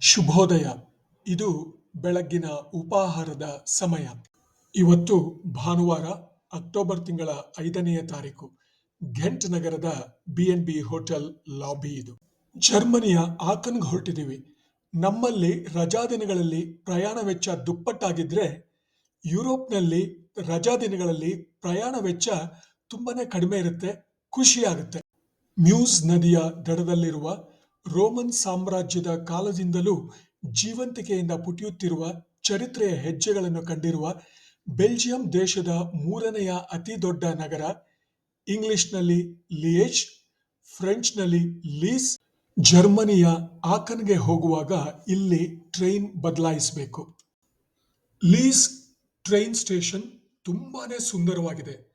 ಶುಭೋದಯ. ಇದು ಬೆಳಗ್ಗಿನ ಉಪಾಹಾರದ ಸಮಯ. ಇವತ್ತು ಭಾನುವಾರ ಅಕ್ಟೋಬರ್ ತಿಂಗಳ ಐದನೆಯ ತಾರೀಕು. ಘೆಂಟ್ ನಗರದ B N B hotel lobby ಇದು. ಜರ್ಮನಿಯ ಆಕನ್ಗೆ ಹೊರಟಿದ್ದೀವಿ ನಮ್ಮಲ್ಲಿ ರಜಾ ದಿನಗಳಲ್ಲಿ ಪ್ರಯಾಣ ವೆಚ್ಚ ದುಪ್ಪಟ್ಟಾಗಿದ್ರೆ ಯುರೋಪ್ನಲ್ಲಿ ರಜಾ ದಿನಗಳಲ್ಲಿ ಪ್ರಯಾಣ ವೆಚ್ಚ ತುಂಬಾನೇ ಕಡಿಮೆ ಇರುತ್ತೆ, ಖುಷಿಯಾಗುತ್ತೆ. ಮ್ಯೂಸ್ ನದಿಯ ದಡದಲ್ಲಿರುವ ರೋಮನ್ ಸಾಮ್ರಾಜ್ಯದ ಕಾಲದಿಂದಲೂ ಜೀವಂತಿಕೆಯಿಂದ ಪುಟಿಯುತ್ತಿರುವ ಚರಿತ್ರೆಯ ಹೆಜ್ಜೆಗಳನ್ನು ಕಂಡಿರುವ ಬೆಲ್ಜಿಯಂ ದೇಶದ ಮೂರನೆಯ ಅತಿ ದೊಡ್ಡ ನಗರ, ಇಂಗ್ಲಿಷ್ನಲ್ಲಿ ಲಿಯೇಜ್, ಫ್ರೆಂಚ್ನಲ್ಲಿ ಲೀಸ್, ಜರ್ಮನಿಯ ಆಕನ್ಗೆ ಹೋಗುವಾಗ ಇಲ್ಲಿ ಟ್ರೈನ್ ಬದಲಾಯಿಸಬೇಕು. ಲೀಸ್ ಟ್ರೈನ್ ಸ್ಟೇಷನ್ ತುಂಬಾನೇ ಸುಂದರವಾಗಿದೆ.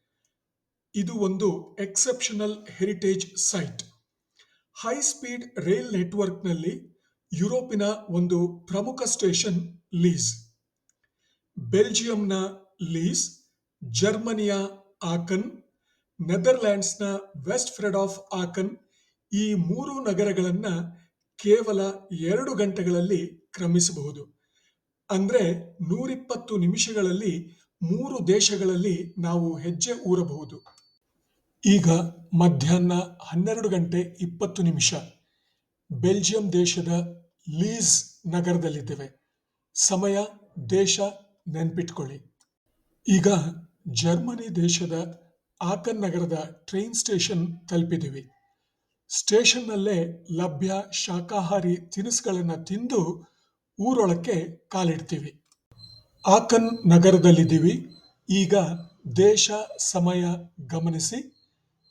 ಇದು ಒಂದು exceptional heritage site high speed rail ನೆಟ್ವರ್ಕ್ನಲ್ಲಿ ಯುರೋಪಿನ ಒಂದು ಪ್ರಮುಖ ಸ್ಟೇಷನ್ ಲೀಸ್. ಬೆಲ್ಜಿಯಂನ ಲೀಸ್, ಜರ್ಮನಿಯ ಆಕನ್, ನೆದರ್ಲ್ಯಾಂಡ್ಸ್ನ ವೆಸ್ಟ್ ಫ್ರೆಡ್ ಆಫ್ ಆಕನ್ ಈ ಮೂರು ನಗರಗಳನ್ನು ಕೇವಲ ಎರಡು ಗಂಟೆಗಳಲ್ಲಿ ಕ್ರಮಿಸಬಹುದು. ಅಂದ್ರೆ ನೂರಿಪ್ಪತ್ತು ನಿಮಿಷಗಳಲ್ಲಿ ಮೂರು ದೇಶಗಳಲ್ಲಿ ನಾವು ಹೆಜ್ಜೆ ಊರಬಹುದು. ಈಗ ಮಧ್ಯಾಹ್ನ ಹನ್ನೆರಡು ಗಂಟೆ ಇಪ್ಪತ್ತು ನಿಮಿಷ. ಬೆಲ್ಜಿಯಂ ದೇಶದ ಲೀಸ್ ನಗರದಲ್ಲಿದ್ದೇವೆ. ಸಮಯ ದೇಶ ನೆನ್ಪಿಟ್ಕೊಳ್ಳಿ. ಈಗ ಜರ್ಮನಿ ದೇಶದ ಆಕನ್ ನಗರದ ಟ್ರೈನ್ ಸ್ಟೇಷನ್ ತಲುಪಿದ್ದೀವಿ. ಸ್ಟೇಷನ್ನಲ್ಲೇ ಲಭ್ಯ ಶಾಕಾಹಾರಿ ತಿನಿಸುಗಳನ್ನು ತಿಂದು ಊರೊಳಕ್ಕೆ ಕಾಲಿಡ್ತೀವಿ. ಆಕನ್ ನಗರದಲ್ಲಿದ್ದೀವಿ. ಈಗ ದೇಶ ಸಮಯ ಗಮನಿಸಿ.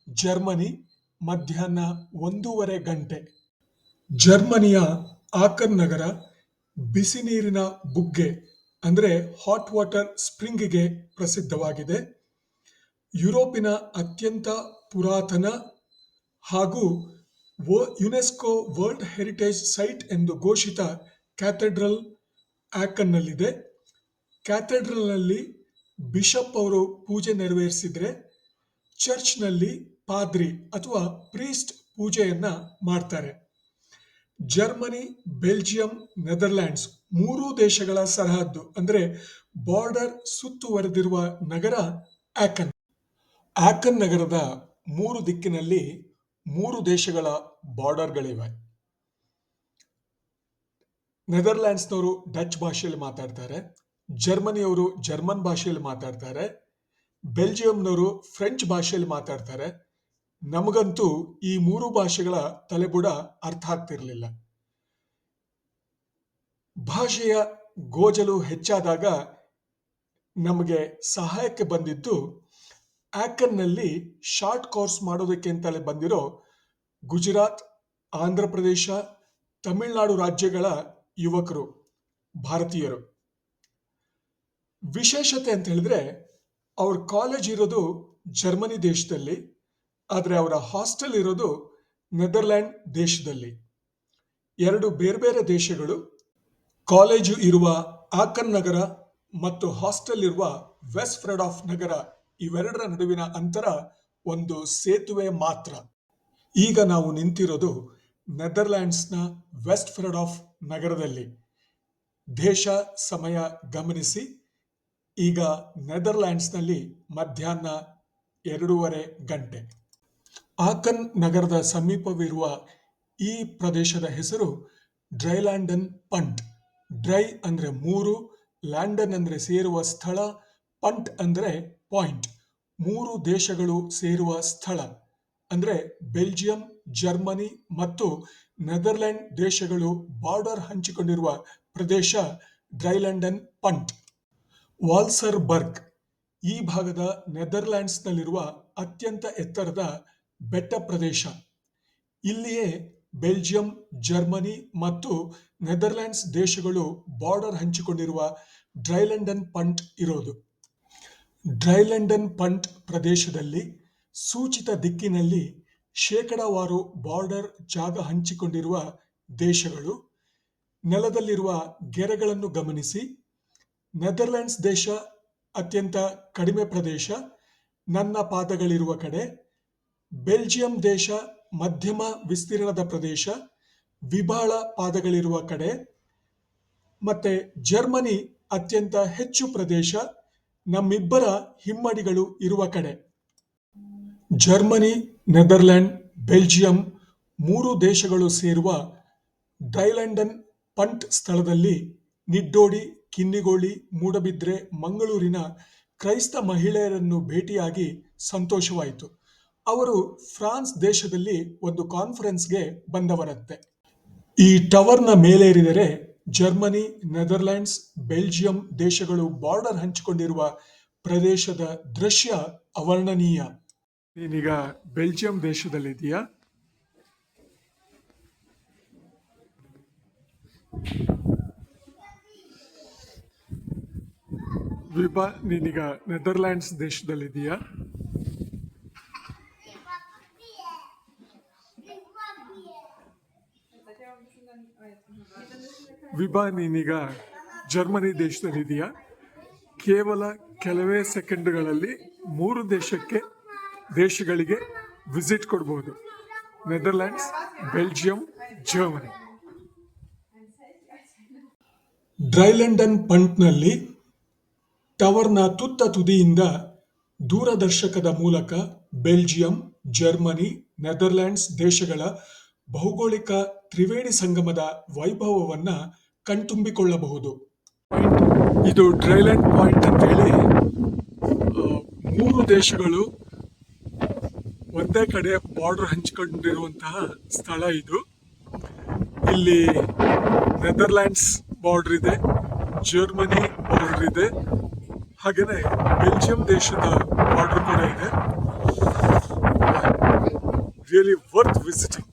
ಜರ್ಮನಿ ಮಧ್ಯಾಹ್ನ ಒಂದೂವರೆ ಗಂಟೆ. ಜರ್ಮನಿಯ ಆಕನ್ ನಗರ ಬಿಸಿ ನೀರಿನ ಬುಗ್ಗೆ, ಅಂದರೆ ಹಾಟ್ ವಾಟರ್ ಸ್ಪ್ರಿಂಗ್ಗೆ ಪ್ರಸಿದ್ಧವಾಗಿದೆ. ಯುರೋಪಿನ ಅತ್ಯಂತ ಪುರಾತನ ಹಾಗೂ ಯುನೆಸ್ಕೋ ವರ್ಲ್ಡ್ ಹೆರಿಟೇಜ್ ಸೈಟ್ ಎಂದು ಘೋಷಿತ ಕ್ಯಾಥೆಡ್ರಲ್ ಆಕನ್ನಲ್ಲಿದೆ ಕ್ಯಾಥೆಡ್ರಲ್ನಲ್ಲಿ ಬಿಷಪ್ ಅವರು ಪೂಜೆ ನೆರವೇರಿಸಿದ್ರೆ ಚರ್ಚ್ನಲ್ಲಿ ಪಾದ್ರಿ ಅಥವಾ ಪ್ರೀಸ್ಟ್ ಪೂಜೆಯನ್ನು ಮಾಡ್ತಾರೆ. ಜರ್ಮನಿ ಬೆಲ್ಜಿಯಂ ನೆದರ್ಲ್ಯಾಂಡ್ಸ್ ಮೂರು ದೇಶಗಳ ಸರಹದ್ದು, ಅಂದ್ರೆ ಬಾರ್ಡರ್ ಸುತ್ತುವರೆದಿರುವ ನಗರ ಆಕನ್ ಆಕನ್ ನಗರದ ಮೂರು ದಿಕ್ಕಿನಲ್ಲಿ ಮೂರು ದೇಶಗಳ ಬಾರ್ಡರ್ಗಳಿವೆ ನೆದರ್ಲ್ಯಾಂಡ್ಸ್ನವರು ಡಚ್ ಭಾಷೆಯಲ್ಲಿ ಮಾತಾಡ್ತಾರೆ, ಜರ್ಮನಿಯವರು ಜರ್ಮನ್ ಭಾಷೆಯಲ್ಲಿ ಮಾತಾಡ್ತಾರೆ, ಬೆಲ್ಜಿಯಂನವರು ಫ್ರೆಂಚ್ ಭಾಷೆಯಲ್ಲಿ ಮಾತಾಡ್ತಾರೆ. ನಮಗಂತೂ ಈ ಮೂರು ಭಾಷೆಗಳ ತಲೆಬುಡ ಅರ್ಥ ಆಗ್ತಿರಲಿಲ್ಲ. ಭಾಷೆಯ ಗೋಜಲು ಹೆಚ್ಚಾದಾಗ ನಮಗೆ ಸಹಾಯಕ್ಕೆ ಬಂದಿದ್ದು ಆಕನ್ನಲ್ಲಿ ಶಾರ್ಟ್ ಕೋರ್ಸ್ ಮಾಡೋದಕ್ಕೆ ಅಂತಲೇ ಬಂದಿರೋ ಗುಜರಾತ್, ಆಂಧ್ರ ಪ್ರದೇಶ, ತಮಿಳುನಾಡು ರಾಜ್ಯಗಳ ಯುವಕರು, ಭಾರತೀಯರು. ವಿಶೇಷತೆ ಅಂತ ಹೇಳಿದ್ರೆ, ಅವ್ರ ಕಾಲೇಜ್ ಇರೋದು ಜರ್ಮನಿ ದೇಶದಲ್ಲಿ, ಆದರೆ ಅವರ ಹಾಸ್ಟೆಲ್ ಇರೋದು ನೆದರ್ಲ್ಯಾಂಡ್ ದೇಶದಲ್ಲಿ. ಎರಡು ಬೇರೆ ಬೇರೆ ದೇಶಗಳು ಕಾಲೇಜು ಇರುವ ಆಕನ್ ನಗರ ಮತ್ತು ಹಾಸ್ಟೆಲ್ ಇರುವ ವೆಸ್ಟ್ ಫ್ರೆಡ್ ಆಫ್ ನಗರ, ಇವೆರಡರ ನಡುವಿನ ಅಂತರ ಒಂದು ಸೇತುವೆ ಮಾತ್ರ. ಈಗ ನಾವು ನಿಂತಿರೋದು ನೆದರ್ಲ್ಯಾಂಡ್ಸ್ನ ವೆಸ್ಟ್ ಫ್ರೆಡ್ ಆಫ್ ನಗರದಲ್ಲಿ ದೇಶ ಸಮಯ ಗಮನಿಸಿ, ಈಗ ನೆದರ್ಲ್ಯಾಂಡ್ಸ್ನಲ್ಲಿ ಮಧ್ಯಾಹ್ನ ಎರಡೂವರೆ ಗಂಟೆ. ಆಕನ್ ನಗರದ ಸಮೀಪವಿರುವ ಈ ಪ್ರದೇಶದ ಹೆಸರು ಡ್ರೈಲ್ಯಾಂಡನ್ ಪಂಟ್. ಡ್ರೈ ಅಂದ್ರೆ ಮೂರು, ಲ್ಯಾಂಡನ್ ಅಂದ್ರೆ ಸೇರುವ ಸ್ಥಳ, ಪಂಟ್ ಅಂದ್ರೆ ಪಾಯಿಂಟ್. ಮೂರು ದೇಶಗಳು ಸೇರುವ ಸ್ಥಳ ಅಂದ್ರೆ ಬೆಲ್ಜಿಯಂ ಜರ್ಮನಿ ಮತ್ತು ನೆದರ್ಲ್ಯಾಂಡ್ ದೇಶಗಳು ಬಾರ್ಡರ್ ಹಂಚಿಕೊಂಡಿರುವ ಪ್ರದೇಶ ಡ್ರೈಲ್ಯಾಂಡನ್ ಪಂಟ್. ವಾಲ್ಸರ್ಬರ್ಗ್ ಈ ಭಾಗದ ನೆದರ್ಲ್ಯಾಂಡ್ಸ್ನಲ್ಲಿರುವ ಅತ್ಯಂತ ಎತ್ತರದ ಬೆಟ್ಟ ಪ್ರದೇಶ. ಇಲ್ಲಿಯೇ ಬೆಲ್ಜಿಯಂ, ಜರ್ಮನಿ ಮತ್ತು ನೆದರ್ಲ್ಯಾಂಡ್ಸ್ ದೇಶಗಳು ಬಾರ್ಡರ್ ಹಂಚಿಕೊಂಡಿರುವ ಡ್ರೈಲ್ಯಾಂಡನ್ ಪಂಟ್ ಇರೋದು. ಡ್ರೈಲ್ಯಾಂಡನ್ ಪಂಟ್ ಪ್ರದೇಶದಲ್ಲಿ ಸೂಚಿತ ದಿಕ್ಕಿನಲ್ಲಿ ಶೇಕಡಾವಾರು ಬಾರ್ಡರ್ ಜಾಗ ಹಂಚಿಕೊಂಡಿರುವ ದೇಶಗಳು, ನೆಲದಲ್ಲಿರುವ ಗೆರೆಗಳನ್ನು ಗಮನಿಸಿ ನೆದರ್ಲ್ಯಾಂಡ್ಸ್ ದೇಶ ಅತ್ಯಂತ ಕಡಿಮೆ ಪ್ರದೇಶ, ನನ್ನ ಪಾದಗಳಿರುವ ಕಡೆ, ಬೆಲ್ಜಿಯಂ ದೇಶ ಮಧ್ಯಮ ವಿಸ್ತೀರ್ಣದ ಪ್ರದೇಶ, ವಿಬಾಳ ಪಾದಗಳಿರುವ ಕಡೆ, ಮತ್ತೆ ಜರ್ಮನಿ ಅತ್ಯಂತ ಹೆಚ್ಚು ಪ್ರದೇಶ, ನಮ್ಮಿಬ್ಬರ ಹಿಮ್ಮಡಿಗಳು ಇರುವ ಕಡೆ. ಜರ್ಮನಿ ನೆದರ್ಲ್ಯಾಂಡ್ ಬೆಲ್ಜಿಯಂ ಮೂರು ದೇಶಗಳು ಸೇರುವ ಡೈಲಂಡನ್ ಪಂಟ್ ಸ್ಥಳದಲ್ಲಿ ನಿಡ್ಡೋಡಿ, ಕಿನ್ನಿಗೋಳಿ, ಮೂಡಬಿದ್ರೆ, ಮಂಗಳೂರಿನ ಕ್ರೈಸ್ತ ಮಹಿಳೆಯರನ್ನು ಭೇಟಿಯಾಗಿ ಸಂತೋಷವಾಯಿತು. ಅವರು ಫ್ರಾನ್ಸ್ ದೇಶದಲ್ಲಿ ಒಂದು ಕಾನ್ಫರೆನ್ಸ್ಗೆ ಬಂದವರಂತೆ. ಈ ಟವರ್ನ ಮೇಲೇರಿದರೆ ಜರ್ಮನಿ ನೆದರ್ಲ್ಯಾಂಡ್ಸ್ ಬೆಲ್ಜಿಯಂ ದೇಶಗಳು ಬಾರ್ಡರ್ ಹಂಚಿಕೊಂಡಿರುವ ಪ್ರದೇಶದ ದೃಶ್ಯ ಅವರ್ಣನೀಯ. ನೀನೀಗ ಬೆಲ್ಜಿಯಂ ದೇಶದಲ್ಲಿದೆಯಾ ವಿಭಾ, ನೀನೀಗ ನೆದರ್ಲ್ಯಾಂಡ್ಸ್ ದೇಶದಲ್ಲಿದೆಯಾ ವಿಭಾ, ನೀನೀಗ ಜರ್ಮನಿ ದೇಶದಲ್ಲಿದೆಯಾ ಕೇವಲ ಕೆಲವೇ ಸೆಕೆಂಡ್ಗಳಲ್ಲಿ ಮೂರು ದೇಶಕ್ಕೆ ದೇಶಗಳಿಗೆ ವಿಸಿಟ್ ಕೊಡ್ಬೋದು. ನೆದರ್ಲ್ಯಾಂಡ್ಸ್ ಬೆಲ್ಜಿಯಂ ಜರ್ಮನಿ ಡ್ರೈಲೆಂಡನ್ ಪಂಟ್ನಲ್ಲಿ ಟವರ್ನ ತುತ್ತ ತುದಿಯಿಂದ ದೂರದರ್ಶಕದ ಮೂಲಕ ಬೆಲ್ಜಿಯಂ ಜರ್ಮನಿ ನೆದರ್ಲ್ಯಾಂಡ್ಸ್ ದೇಶಗಳ ಭೌಗೋಳಿಕ ತ್ರಿವೇಣಿ ಸಂಗಮದ ವೈಭವವನ್ನ ಕಣ್ತುಂಬಿಕೊಳ್ಳಬಹುದು. ಇದು ಡ್ರೈಲ್ಯಾಂಡ್ ಪಾಯಿಂಟ್ ಅಂತೇಳಿ ಮೂರು ದೇಶಗಳು ಒಂದೇ ಕಡೆ ಬಾರ್ಡರ್ ಹಂಚಿಕೊಂಡಿರುವಂತಹ ಸ್ಥಳ ಇದು. ಇಲ್ಲಿ ನೆದರ್ಲ್ಯಾಂಡ್ಸ್ ಬಾರ್ಡರ್ ಇದೆ ಜರ್ಮನಿ ಬಾರ್ಡರ್ ಇದೆ ಹಾಗೆಯೇ ಬೆಲ್ಜಿಯಂ ದೇಶದ ಬಾರ್ಡರ್ ಕೂಡ ಇದೆ. ರಿಯಲಿ ವರ್ತ್ ವಿಸಿಟಿಂಗ್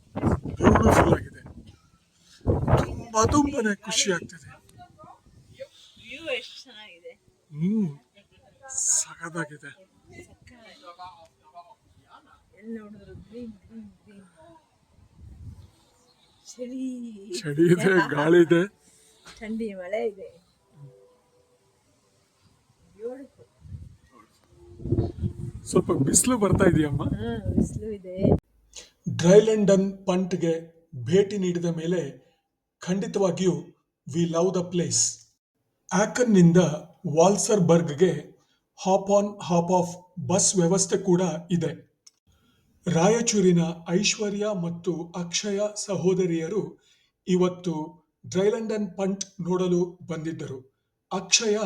ಬ್ಯೂಟಿಫುಲ್ ಆಗಿದೆ. ತುಂಬಾ ತುಂಬಾನೇ ಖುಷಿ ಆಗ್ತಿದೆ. ಹ್ಮ್ ಸಖತ್ತಾಗಿದೆ. ಚಳಿ ಚಳಿ ಇದೆ ಗಾಳಿ ಇದೆ. ಥಂಡಿ ಮಳೆ ಇದೆ. ಬ್ಯೂಟಿಫುಲ್. ಸ್ವಲ್ಪ ಬಿಸಿಲು ಬರ್ತಾ ಇದೆಯಮ್ಮ? ಹಾ ಬಿಸಿಲು ಇದೆ. ಡ್ರೈಲೆಂಡನ್ ಪಂಟ್ಗೆ ಭೇಟಿ ನೀಡಿದ ಮೇಲೆ ಖಂಡಿತವಾಗಿಯೂ ವಿ ಲವ್ ದ ಪ್ಲೇಸ್ ಆಕನ್ನಿಂದ ವಾಲ್ಸರ್ಬರ್ಗ್ಗೆ hop on hop off bus ವ್ಯವಸ್ಥೆ ಕೂಡ ಇದೆ. ರಾಯಚೂರಿನ ಐಶ್ವರ್ಯ ಮತ್ತು ಅಕ್ಷಯ ಸಹೋದರಿಯರು ಇವತ್ತು ಡ್ರೈಲಂಡನ್ ಪಂಟ್ ನೋಡಲು ಬಂದಿದ್ದರು. ಅಕ್ಷಯ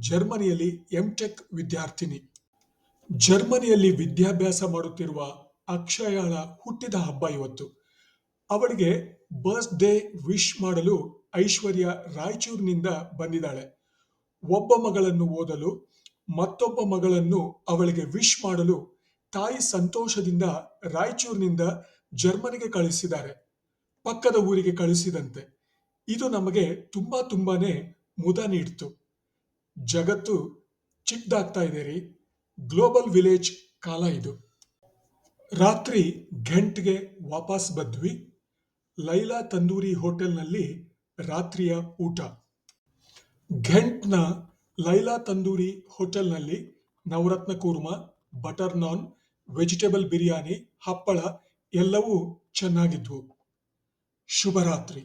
ಜರ್ಮನಿಯಲ್ಲಿ ಎಂಟೆಕ್ ವಿದ್ಯಾರ್ಥಿನಿ. ಜರ್ಮನಿಯಲ್ಲಿ ವಿದ್ಯಾಭ್ಯಾಸ ಮಾಡುತ್ತಿರುವ ಅಕ್ಷಯಳ ಹುಟ್ಟಿದ ಹಬ್ಬ ಇವತ್ತು. ಅವಳಿಗೆ ಬರ್ತ್ಡೇ ವಿಶ್ ಮಾಡಲು ಐಶ್ವರ್ಯ ರಾಯಚೂರಿನಿಂದ ಬಂದಿದ್ದಾಳೆ. ಒಬ್ಬ ಮಗಳನ್ನು ಓದಲು, ಮತ್ತೊಬ್ಬ ಮಗಳನ್ನು ಅವಳಿಗೆ ವಿಶ್ ಮಾಡಲು ತಾಯಿ ಸಂತೋಷದಿಂದ ರಾಯಚೂರಿನಿಂದ ಜರ್ಮನಿಗೆ ಕಳಿಸಿದ್ದಾರೆ. ಪಕ್ಕದ ಊರಿಗೆ ಕಳಿಸಿದಂತೆ. ಇದು ನಮಗೆ ತುಂಬಾ ತುಂಬಾನೇ ಮುದ ನೀಡ್ತು. ಜಗತ್ತು ಚಿಕ್ಕದಾಗ್ತಾ ಇದೆ ರೀ. ಗ್ಲೋಬಲ್ ವಿಲೇಜ್ ಕಾಲ ಇದು. ರಾತ್ರಿ ಘಂಟ್ಗೆ ವಾಪಸ್ ಬದ್ವಿ. ಲೈಲಾ ತಂದೂರಿ ಹೋಟೆಲ್ನಲ್ಲಿ ರಾತ್ರಿಯ ಊಟ. ಘಂಟ್ನ ಲೈಲಾ ತಂದೂರಿ ಹೋಟೆಲ್ನಲ್ಲಿ ನವರತ್ನ ಕೂರ್ಮ, ಬಟರ್ ನಾನ್ ವೆಜಿಟೇಬಲ್ ಬಿರಿಯಾನಿ ಹಪ್ಪಳ ಎಲ್ಲವೂ ಚೆನ್ನಾಗಿದ್ವು. ಶುಭರಾತ್ರಿ.